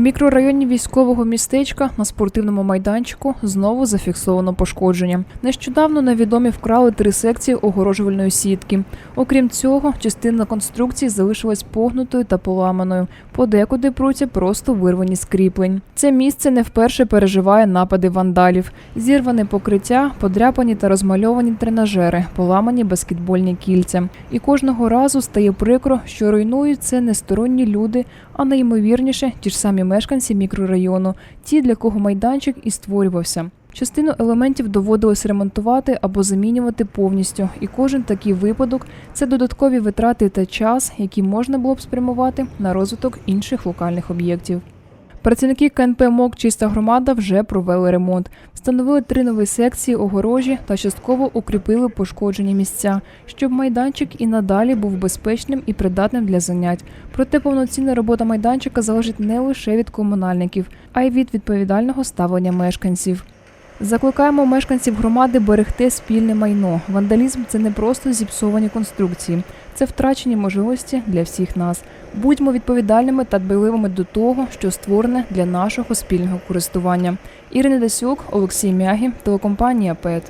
Мікрорайоні військового містечка на спортивному майданчику знову зафіксовано пошкодження. Нещодавно невідомі вкрали три секції огорожувальної сітки. Окрім цього, частина конструкції залишилась погнутою та поламаною. Подекуди пруться просто вирвані з кріплень. Це місце не вперше переживає напади вандалів. Зірване покриття, подряпані та розмальовані тренажери, поламані баскетбольні кільця. І кожного разу стає прикро, що руйнують це не сторонні люди, а найімовірніше ті ж самі мешканці мікрорайону, ті, для кого майданчик і створювався. Частину елементів доводилось ремонтувати або замінювати повністю, і кожен такий випадок це додаткові витрати та час, які можна було б спрямувати на розвиток інших локальних об'єктів. Працівники КНП МОК Чиста громада вже провели ремонт, встановили три нові секції огорожі та частково укріпили пошкоджені місця, щоб майданчик і надалі був безпечним і придатним для занять. Проте повноцінна робота майданчика залежить не лише від комунальників, а й від відповідального ставлення мешканців. Закликаємо мешканців громади берегти спільне майно. Вандалізм це не просто зіпсовані конструкції, це втрачені можливості для всіх нас. Будьмо відповідальними та дбайливими до того, що створене для нашого спільного користування. Ірина Дасюк, Олексій Мягі, телекомпанія ПЕТ.